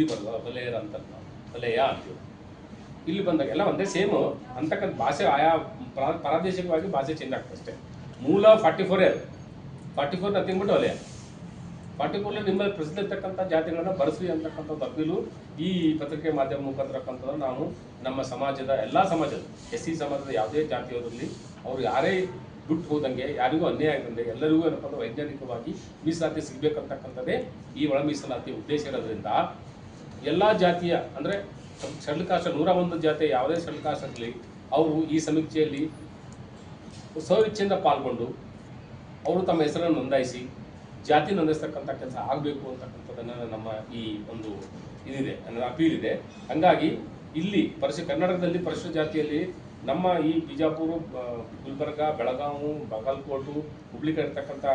ಹಿಂದಿ ಬರಲ್ಲ ವಲಯರ ಅಂತ ವಲಯ ಅಂತೀವಿ. ಇಲ್ಲಿ ಬಂದಾಗ ಎಲ್ಲ ಒಂದೇ ಸೇಮು. ಅಂತಕ್ಕಂಥ ಭಾಷೆ ಆಯಾ ಪ್ರಾ- ಪ್ರಾದೇಶಿಕವಾಗಿ ಭಾಷೆ ಚೇಂಜ್ ಆಗ್ತದೆ ಅಷ್ಟೇ. ಮೂಲ ಫಾರ್ಟಿ ಫೋರೇ ಫಾರ್ಟಿ ಫೋರ್ ತಿಂದ್ಬಿಟ್ಟು ಬಿಟ್ಟು ವಲಯ ಫಾರ್ಟಿ ಫೋರ್ಲಿ ನಿಮ್ಮಲ್ಲಿ ಪ್ರಸಿದ್ಧ ಇರ್ತಕ್ಕಂಥ ಜಾತಿಗಳನ್ನ ಬರೆಸಿ ಅಂತಕ್ಕಂಥದ್ದು ಅಪೀಲು ಈ ಪತ್ರಿಕೆ ಮಾಧ್ಯಮ ಮುಖಾಂತರ ನಾವು ನಮ್ಮ ಸಮಾಜದ ಎಲ್ಲ ಸಮಾಜದ ಎಸ್ ಸಿ ಸಮಾಜದ ಯಾವುದೇ ಜಾತಿಯವರಲ್ಲಿ ಅವರು ಯಾರೇ ಬಿಟ್ಟು ಹೋದಂಗೆ, ಯಾರಿಗೂ ಅನ್ಯಾಯ ಆಗದಂಗೆ ಎಲ್ಲರಿಗೂ ಏನಪ್ಪ ವೈಜ್ಞಾನಿಕವಾಗಿ ಮೀಸಲಾತಿ ಸಿಗಬೇಕಂತಕ್ಕಂಥದ್ದೇ ಈ ಒಳ ಮೀಸಲಾತಿ ಉದ್ದೇಶ ಇರೋದ್ರಿಂದ ಎಲ್ಲ ಜಾತಿಯ, ಅಂದರೆ ಶೆಡ್ಯೂಲ್ ನೂರ ಒಂದು ಜಾತಿಯ ಯಾವುದೇ ಇರಲಿ, ಅವರು ಈ ಸಮೀಕ್ಷೆಯಲ್ಲಿ ಸ್ವಇಚ್ಛೆಯಿಂದ ಪಾಲ್ಗೊಂಡು ಅವರು ತಮ್ಮ ಹೆಸರನ್ನು ನೋಂದಾಯಿಸಿ ಜಾತಿ ನೋಂದಾಯಿಸ್ತಕ್ಕಂಥ ಕೆಲಸ ಆಗಬೇಕು ಅಂತಕ್ಕಂಥದ್ದನ್ನು ನಮ್ಮ ಈ ಒಂದು ಇದಿದೆ, ಅಂದರೆ ಅಪೀಲ್ ಇದೆ. ಹಂಗಾಗಿ ಇಲ್ಲಿ ಪರಿಶು ಕರ್ನಾಟಕದಲ್ಲಿ ಪರಿಶು ಜಾತಿಯಲ್ಲಿ ನಮ್ಮ ಈ ಬಿಜಾಪುರ ಗುಲ್ಬರ್ಗ ಬೆಳಗಾವು ಬಾಗಲಕೋಟು ಹುಬ್ಳಿ ಕಡೆ ಇರ್ತಕ್ಕಂಥ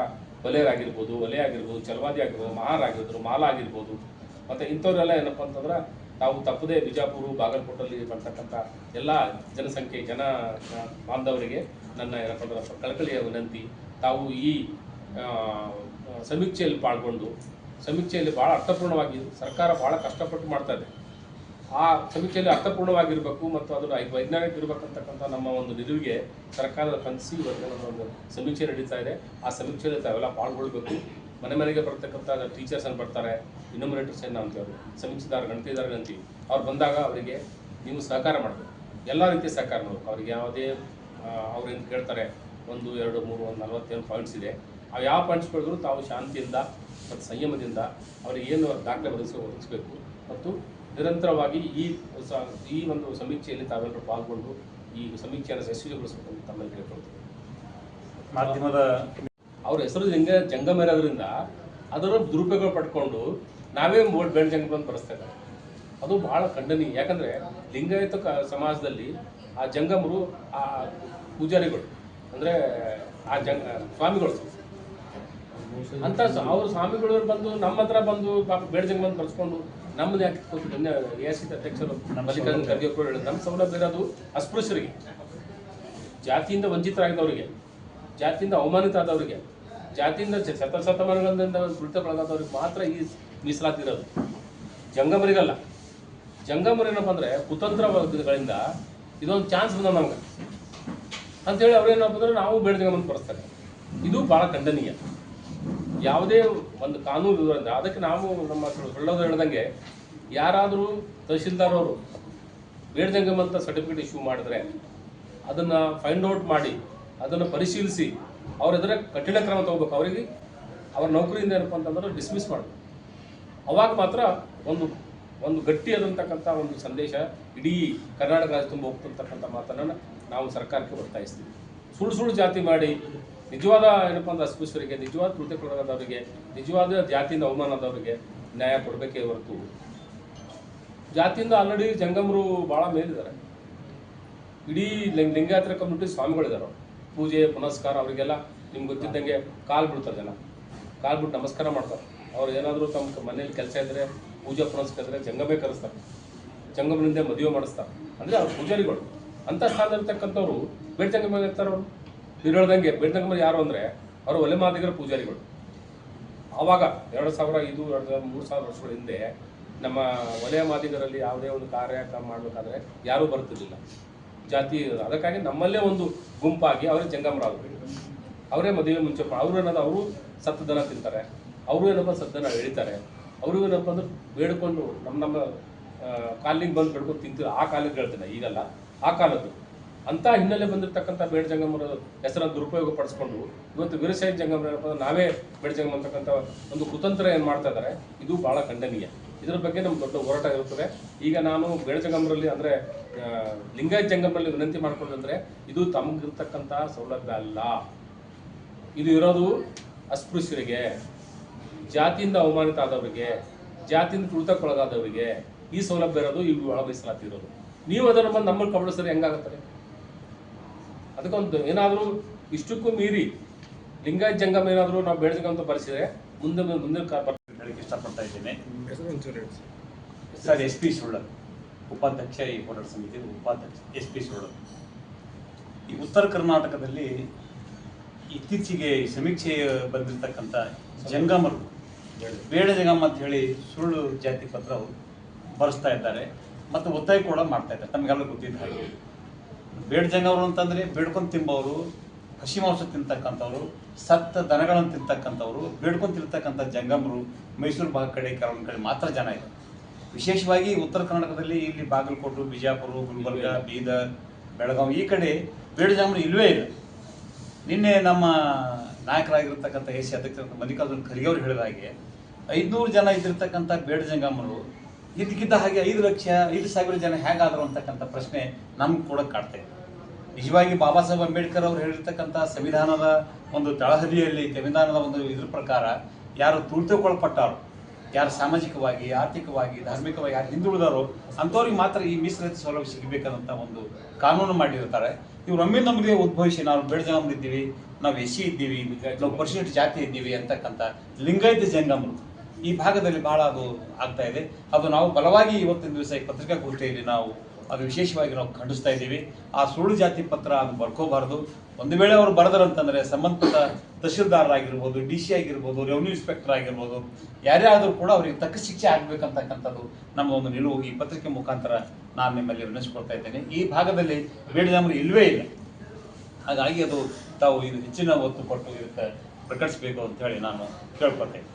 ವಲಯರಾಗಿರ್ಬೋದು ವಲಯ ಆಗಿರ್ಬೋದು ಚಲವಾದಿ ಆಗಿರ್ಬೋದು ಮಹಾರ್ ಮಾಲ ಆಗಿರ್ಬೋದು ಮತ್ತು ಇಂಥವರೆಲ್ಲ ಏನಪ್ಪ ಅಂತಂದ್ರೆ ತಾವು ತಪ್ಪದೇ ಬಿಜಾಪುರ ಬಾಗಲಕೋಟಲ್ಲಿ ಬರ್ತಕ್ಕಂಥ ಎಲ್ಲ ಜನಸಂಖ್ಯೆ, ಜನ ಬಾಂಧವರಿಗೆ ನನ್ನ ಏನಪ್ಪ ಅಂದ್ರೆ ಕಳಕಳಿಯ ವಿನಂತಿ. ತಾವು ಈ ಸಮೀಕ್ಷೆಯಲ್ಲಿ ಪಾಲ್ಗೊಂಡು, ಸಮೀಕ್ಷೆಯಲ್ಲಿ ಭಾಳ ಅರ್ಥಪೂರ್ಣವಾಗಿ, ಸರ್ಕಾರ ಭಾಳ ಕಷ್ಟಪಟ್ಟು ಮಾಡ್ತಾ ಇದೆ. ಆ ಸಮೀಕ್ಷೆಯಲ್ಲಿ ಅರ್ಥಪೂರ್ಣವಾಗಿರಬೇಕು ಮತ್ತು ಅದರ ವೈಜ್ಞಾನಿಕ ಇರಬೇಕಂತಕ್ಕಂಥ ನಮ್ಮ ಒಂದು ನಿಲುವಿಗೆ ಸರ್ಕಾರದ ಕನಸಿ ಒಂದು ಸಮೀಕ್ಷೆ ನಡೀತಾ ಇದೆ. ಆ ಸಮೀಕ್ಷೆಯಲ್ಲಿ ತಾವೆಲ್ಲ ಪಾಲ್ಗೊಳ್ಬೇಕು. ಮನೆ ಮನೆಗೆ ಬರ್ತಕ್ಕಂಥ ಟೀಚರ್ಸ್ ಅನ್ನು ಬರ್ತಾರೆ ಇನ್ಯೂಮರೇಟರ್ಸ್ ಏನು ಅಂತೀವಿ ಸಮೀಕ್ಷೆದಾರ ಗಣತಿದಾರ ಅಂತೀವಿ ಅವ್ರು ಬಂದಾಗ ಅವರಿಗೆ ನೀವು ಸಹಕಾರ ಮಾಡಬೇಕು. ಎಲ್ಲ ರೀತಿಯ ಸಹಕಾರ ಮಾಡಬೇಕು. ಅವ್ರಿಗೆ ಯಾವುದೇ ಅವ್ರು ಏನು ಕೇಳ್ತಾರೆ, ಒಂದು, ಎರಡು, ಮೂರು, ಒಂದು, ನಲವತ್ತೇಳು ಪಾಯಿಂಟ್ಸ್ ಇದೆ. ಆ ಯಾವ ಪಾಯಿಂಟ್ಸ್ ಕೇಳಿದ್ರು ತಾವು ಶಾಂತಿಯಿಂದ ಮತ್ತು ಸಂಯಮದಿಂದ ಅವರಿಗೆ ಏನು ದಾಖಲೆ ಒದಗಿಸಿ, ಒದಗಿಸಬೇಕು. ಮತ್ತು ನಿರಂತರವಾಗಿ ಈ ಈ ಒಂದು ಸಮೀಕ್ಷೆಯಲ್ಲಿ ತಾವೆಲ್ಲರೂ ಪಾಲ್ಗೊಂಡು ಈ ಸಮೀಕ್ಷೆಯನ್ನು ಯಶಸ್ವಿಗೊಳಿಸಬೇಕು ಅಂತ ತಮ್ಮಲ್ಲಿ ಕೇಳ್ಕೊಳ್ತೀವಿ ಮಾಧ್ಯಮದ ಅವ್ರ ಹೆಸರು ಜಂಗ ಜಂಗಮ ಇರೋದ್ರಿಂದ ಅದರ ದುರುಪಯೋಗ ಪಡ್ಕೊಂಡು ನಾವೇ ಮೋಡ್ ಬೆಳ್ ಬಂದು ಬರೆಸ್ತಾ ಅದು ಬಹಳ ಖಂಡನೀಯ. ಯಾಕಂದ್ರೆ ಲಿಂಗಾಯತ ಕ- ಸಮಾಜದಲ್ಲಿ ಆ ಜಂಗಮರು ಆ ಪೂಜಾರಿಗಳು, ಅಂದ್ರೆ ಆ ಜಂಗ ಸ್ವಾಮಿಗಳು. ಅಂತ ಅವ್ರ ಸ್ವಾಮಿಗಳು ಬಂದು ನಮ್ಮ ಹತ್ರ ಬಂದು ಪಾಪ ಬೇಡಜಂಗ್ ಬಂದು ಬರ್ಸ್ಕೊಂಡು ನಮ್ಮದು ಯಾಕೆ ಕೂತು ಬನ್ನಿ ಎ ಸಿ ಅಧ್ಯಕ್ಷರು ಖರ್ಗೆ ಹೇಳಿದ್ರು. ನಮ್ಮ ಸೌಲಭ್ಯ ಇರೋದು ಅಸ್ಪೃಶ್ಯರಿಗೆ, ಜಾತಿಯಿಂದ ವಂಚಿತರಾಗಿದ್ದವರಿಗೆ, ಜಾತಿಯಿಂದ ಅವಮಾನಿತ ಆದವರಿಗೆ ಜಾತಿಯಿಂದ ಶತ ಶತಮಾನಗಳಿಂದ ತುಳಿತಕ್ಕೊಳಗಾದವ್ರಿಗೆ ಮಾತ್ರ ಈ ಮೀಸಲಾತಿ ಇರೋದು. ಜಂಗಮರಿಗಲ್ಲ. ಜಂಗಮರು ಏನಪ್ಪ ಕುತಂತ್ರ ವರ್ಗಗಳಿಂದ ಇದೊಂದು ಚಾನ್ಸ್ ಬಂದ ನಮ್ಗೆ. ಅಂತೇಳಿ ಅವ್ರೇನಪ್ಪ ಅಂದ್ರೆ ನಾವು ಬೇಡ ಬಂದು ಬರ್ತಾರೆ ಇದು ಭಾಳ ಖಂಡನೀಯ. ಯಾವುದೇ ಒಂದು ಕಾನೂನು ಇರೋದ್ರಿಂದ ಅದಕ್ಕೆ ನಾವು ನಮ್ಮ ಸೊಳ್ಳೋದು ಹೇಳ್ದಂಗೆ ಯಾರಾದರೂ ತಹಶೀಲ್ದಾರ್ ಅವರು ಬೇಡ್ದಂಗಮ್ ಅಂತ ಸರ್ಟಿಫಿಕೇಟ್ ಇಶ್ಯೂ ಮಾಡಿದ್ರೆ ಅದನ್ನು ಫೈಂಡ್ ಔಟ್ ಮಾಡಿ, ಅದನ್ನು ಪರಿಶೀಲಿಸಿ ಅವ್ರ ಎದುರೇ ಕಠಿಣ ಕ್ರಮ ತಗೋಬೇಕು. ಅವರಿಗೆ ಅವ್ರ ನೌಕರಿಯಿಂದ ಏನಪ್ಪ ಅಂತಂದ್ರೆ ಡಿಸ್ಮಿಸ್ ಮಾಡಬೇಕು. ಅವಾಗ ಮಾತ್ರ ಒಂದು ಒಂದು ಗಟ್ಟಿಯಾದಂತಕ್ಕಂಥ ಒಂದು ಸಂದೇಶ ಇಡೀ ಕರ್ನಾಟಕ ರಾಜ್ಯ ತುಂಬ ಹೋಗ್ತಿರ್ತಕ್ಕಂಥ ಮಾತನ್ನು ನಾವು ಸರ್ಕಾರಕ್ಕೆ ಒತ್ತಾಯಿಸ್ತೀವಿ ಸುಳ್ಳು ಸುಳ್ಳು ಜಾತಿ ಮಾಡಿ ನಿಜವಾದ ಏನಪ್ಪ ಅಂದ್ರೆ ಅಸ್ಪೃಶ್ಯರಿಗೆ, ನಿಜವಾದ ಕೃತ್ಯಕ್ಕೊಳಗಾದವರಿಗೆ ನಿಜವಾದ ಜಾತಿಯಿಂದ ಅವಮಾನದವರಿಗೆ ನ್ಯಾಯ ಕೊಡಬೇಕೇ ಹೊರತು ಜಾತಿಯಿಂದ ಆಲ್ರೆಡಿ ಜಂಗಮರು ಭಾಳ ಮೇಲಿದ್ದಾರೆ. ಇಡೀ ಲಿಂಗ ಲಿಂಗಾಯತರ ಕಮ್ಯುನಿಟಿ ಸ್ವಾಮಿಗಳಿದ್ದಾರೆ ಪೂಜೆ, ಪುನಸ್ಕಾರ ಅವರಿಗೆಲ್ಲ ನಿಮ್ಗೆ ಗೊತ್ತಿದ್ದಂಗೆ ಕಾಲು ಬಿಡ್ತಾರೆ ಜನ. ಕಾಲು ಬಿಟ್ಟು ನಮಸ್ಕಾರ ಮಾಡ್ತಾರೆ. ಅವ್ರು ಏನಾದರೂ ತಮ್ಮ ಮನೇಲಿ ಕೆಲಸ ಇದ್ದರೆ ಪೂಜೆ ಪುನಸ್ಕಾರ ಇದ್ದರೆ ಜಂಗಮೇ ಕರೆಸ್ತಾರೆ. ಜಂಗಮನಿಂದ ಮದುವೆ ಮಾಡಿಸ್ತಾರೆ. ಅಂದರೆ ಅವ್ರು ಪೂಜಾರಿಗಳು. ಅಂಥ ಸ್ಥಾನದಲ್ಲಿರ್ತಕ್ಕಂಥವ್ರು ಬೇಡ್ಜಂಗಮ ಇರ್ತಾರೆ ಅವರು. ನೀವು ಹೇಳ್ದಂಗೆ ಮೇಲೆ ಯಾರು ಅಂದರೆ ಅವರು ಒಲೆ ಮಾದಿಗರ ಪೂಜಾರಿಗಳು. ಆವಾಗ ಎರಡು ಸಾವಿರ ಐದು, ಎರಡು ಸಾವಿರ ಮೂರು ಸಾವಿರ ವರ್ಷಗಳ ಹಿಂದೆ ನಮ್ಮ ವಲಯ ಮಾದಿಗರಲ್ಲಿ ಯಾವುದೇ ಒಂದು ಕಾರ್ಯಕ್ರಮ ಮಾಡಬೇಕಾದ್ರೆ ಯಾರೂ ಬರ್ತಿರ್ಲಿಲ್ಲ ಜಾತಿ ಅದಕ್ಕಾಗಿ ನಮ್ಮಲ್ಲೇ ಒಂದು ಗುಂಪಾಗಿ ಅವರೇ ಜಂಗಮರಾದರು. ಅವರೇ ಮದುವೆ ಮುಂಚೆ ಅವರು ಏನದ, ಅವರು ಸತ್ತದನ ತಿಂತಾರೆ. ಅವರು ಏನಪ್ಪ ಸತ್ತನ ಎಳಿತಾರೆ. ಅವರು ಏನಪ್ಪ ಅಂದ್ರೆ ಬೇಡ್ಕೊಂಡು ನಮ್ಮ ನಮ್ಮ ಕಾಲಿಗೆ ಬಂದು ಬೇಡ್ಕೊಂಡು ತಿಂತೀವಿ. ಆ ಕಾಲಕ್ಕೆ ಹೇಳ್ತೇನೆ, ಈಗಲ್ಲ. ಆ ಕಾಲದ್ದು. ಅಂತ ಹಿನ್ನೆಲೆ ಬಂದಿರತಕ್ಕಂಥ ಬೇಡ ಜಂಗಮರ ಹೆಸರನ್ನು ದುರುಪಯೋಗ ಪಡಿಸ್ಕೊಂಡು, ಇವತ್ತು ವೀರಶೈವ ಜಂಗಮರ ನಾವೇ ಬೇಡ ಜಂಗಮ ಅಂತಕ್ಕಂಥ ಒಂದು ಕುತಂತ್ರ ಏನು ಮಾಡ್ತಾ ಇದ್ದಾರೆ ಇದು ಬಹಳ ಖಂಡನೀಯ. ಇದರ ಬಗ್ಗೆ ನಮ್ಮ ದೊಡ್ಡ ಹೋರಾಟ ಇರುತ್ತದೆ. ಈಗ ನಾನು ಬೆಳಜಂಗಮರಲ್ಲಿ ಅಂದರೆ ಲಿಂಗಾಯತ್ ಜಂಗಮರಲ್ಲಿ ವಿನಂತಿ ಮಾಡ್ಕೊಂಡ್ರೆ ಇದು ತಮಗಿರ್ತಕ್ಕಂಥ ಸೌಲಭ್ಯ ಅಲ್ಲ. ಇದು ಇರೋದು ಅಸ್ಪೃಶ್ಯರಿಗೆ, ಜಾತಿಯಿಂದ ಅವಮಾನಿತ ಆದವರಿಗೆ, ಜಾತಿಯಿಂದ ತುಳಿತಕ್ಕೊಳಗಾದವರಿಗೆ ಈ ಸೌಲಭ್ಯ ಇರೋದು ಇವು ಒಳ ಇರೋದು. ನೀವು ಅದನ್ನು ಬಂದು ನಮ್ಮಲ್ಲಿ ಕಬಳಿಸಿದ್ರೆ ಹೆಂಗಾಗುತ್ತದೆ? ಅದಕ್ಕೊಂದು ಏನಾದರೂ ಇಷ್ಟಕ್ಕೂ ಮೀರಿ ಲಿಂಗಾಯತ್ ಜಂಗಮ ಏನಾದರೂ ನಾವು ಬೆಳೆದಂತ ಬರೆಸಿದ್ರೆ ಮುಂದೆ ಮುಂದೆ ಕ- ಬರ್- ಹೇಳಕ್ಕೆ ಇಷ್ಟಪಡ್ತಾ ಇದ್ದೇನೆ ಸರ್ ಎಸ್ ಪಿ ಸುಳ್ಳನ್ ಉಪಾಧ್ಯಕ್ಷ ಈ ಹೋರಾಟ ಸಮಿತಿ ಉಪಾಧ್ಯಕ್ಷ ಎಸ್ ಪಿ ಸುಳ್ಳ ಈ ಉತ್ತರ ಕರ್ನಾಟಕದಲ್ಲಿ ಇತ್ತೀಚೆಗೆ ಈ ಸಮೀಕ್ಷೆ ಬಂದಿರತಕ್ಕಂಥ ಜಂಗಮರು ಬೇಡ ಜಂಗಮ ಅಂತ ಹೇಳಿ ಸುಳ್ಳು ಜಾತಿ ಪತ್ರ ಬರೆಸ್ತಾ ಇದ್ದಾರೆ ಮತ್ತು ಒತ್ತಾಯ ಕೂಡ ಮಾಡ್ತಾ ಇದ್ದಾರೆ. ತಮಗೆಲ್ಲ ಗೊತ್ತಿದ್ದ ಹಾಗೆ. ಬೇಡ ಜಂಗಮರು ಅಂತಂದರೆ ಬೇಡ್ಕೊಂಡು ತಿಂಬವರು ಹಸಿ ಮಾಂಸ ತಿಂತಕ್ಕಂಥವ್ರು ಸತ್ತ ದನಗಳನ್ನು ತಿಂತಕ್ಕಂಥವ್ರು ಬೇಡ್ಕೊಂಡು ತಿಂತಕ್ಕಂಥ ಜಂಗಮರು ಮೈಸೂರು ಭಾಗ ಕಡೆ ಕೆಲವೊಂದು ಕಡೆ ಮಾತ್ರ ಜನ ಇದೆ ವಿಶೇಷವಾಗಿ ಉತ್ತರ ಕರ್ನಾಟಕದಲ್ಲಿ ಇಲ್ಲಿ ಬಾಗಲಕೋಟು ಬಿಜಾಪುರ ಗುಲ್ಬರ್ಗ ಬೀದರ್ ಬೆಳಗಾವಿ ಈ ಕಡೆ ಬೇಡ ಜಂಗಮರು ಇಲ್ಲವೇ ಇಲ್ಲ. ನಿನ್ನೆ ನಮ್ಮ ನಾಯಕರಾಗಿರ್ತಕ್ಕಂಥ ಎಸ್ ಸಿ ಅಧ್ಯಕ್ಷ ಮಲ್ಲಿಕಾರ್ಜುನ ಖರ್ಗೆ ಅವರು ಹೇಳಿದ ಹಾಗೆ ಐದುನೂರು ಜನ ಇದ್ದಿರ್ತಕ್ಕಂಥ ಬೇಡ ಜಂಗಮರು ಇದಕ್ಕಿದ್ದ ಹಾಗೆ ಐದು ಲಕ್ಷ ಐದು ಸಾವಿರ ಜನ ಹೇಗಾದರು ಅಂತಕ್ಕಂಥ ಪ್ರಶ್ನೆ ನಮ್ಗೆ ಕೂಡ ಕಾಡ್ತಾ ಇದೆ. ನಿಜವಾಗಿ ಬಾಬಾ ಸಾಹೇಬ್ ಅಂಬೇಡ್ಕರ್ ಅವರು ಹೇಳಿರ್ತಕ್ಕಂಥ ಸಂವಿಧಾನದ ಒಂದು ತಳಹದಿಯಲ್ಲಿ ಸಂವಿಧಾನದ ಒಂದು ಇದ್ರ ಪ್ರಕಾರ ಯಾರು ತುಳಿತುಕೊಳ್ಪಟ್ಟಾರೋ ಯಾರು ಸಾಮಾಜಿಕವಾಗಿ, ಆರ್ಥಿಕವಾಗಿ, ಧಾರ್ಮಿಕವಾಗಿ ಯಾರು ಹಿಂದುಳಿದಾರೋ ಅಂಥವ್ರಿಗೆ ಮಾತ್ರ ಈ ಮೀಸಲಾತಿ ಸೌಲಭ್ಯ ಸಿಗಬೇಕಂತ ಒಂದು ಕಾನೂನು ಮಾಡಿರ್ತಾರೆ. ಇವ್ರು ಒಮ್ಮೆ ನಮಗೆ ಉದ್ಭವಿಸಿ ನಾವು ಬೆಳಗಾಮ್ ಇದ್ದೀವಿ, ನಾವು ಎಸ್ ಸಿ ಇದ್ದೀವಿ, ನಾವು ಪರ್ಸೆಂಟ್ ಜಾತಿ ಇದ್ದೀವಿ ಅಂತಕ್ಕಂಥ ಲಿಂಗಾಯತ ಜಂಗಮರು. ಈ ಭಾಗದಲ್ಲಿ ಬಹಳ ಅದು ಆಗ್ತಾ ಇದೆ. ಅದು ನಾವು ಬಲವಾಗಿ ಇವತ್ತಿನ ದಿವಸ ಈ ಪತ್ರಿಕಾಗೋಷ್ಠಿಯಲ್ಲಿ ನಾವು ಅದು ವಿಶೇಷವಾಗಿ ನಾವು ಖಂಡಿಸ್ತಾ ಇದ್ದೀವಿ. ಆ ಸುಳ್ಳು ಜಾತಿ ಪತ್ರ ಅದು ಬರ್ಕೋಬಾರ್ದು. ಒಂದು ವೇಳೆ ಅವರು ಬರೆದ್ರಂತಂದ್ರೆ ಸಂಬಂಧಪಟ್ಟ ತಹಶೀಲ್ದಾರರಾಗಿರ್ಬೋದು, ಡಿ ಸಿ ಆಗಿರ್ಬೋದು ರೆವಿನ್ಯೂ ಇನ್ಸ್ಪೆಕ್ಟರ್ ಆಗಿರ್ಬೋದು ಯಾರೇ ಆದರೂ ಕೂಡ ಅವರಿಗೆ ತಕ್ಕ ಶಿಕ್ಷೆ ಆಗಬೇಕಂತಕ್ಕಂಥದ್ದು ನಮ್ಮ ಒಂದು ನಿಲುವು ಈ ಪತ್ರಿಕೆ ಮುಖಾಂತರ ನಾನು ನಿಮ್ಮಲ್ಲಿ ವಿನಿಸ್ಕೊಳ್ತಾ ಇದ್ದೇನೆ. ಈ ಭಾಗದಲ್ಲಿ ಬೇಡಿದವರು ಇಲ್ವೇ ಇಲ್ಲ. ಹಾಗಾಗಿ ಅದು ತಾವು ಇದು ಹೆಚ್ಚಿನ ಒತ್ತು ಕೊಟ್ಟು ಇದಕ್ಕೆ ಪ್ರಕಟಿಸಬೇಕು ಅಂತ ಹೇಳಿ ನಾನು ಕೇಳ್ಕೊತೇನೆ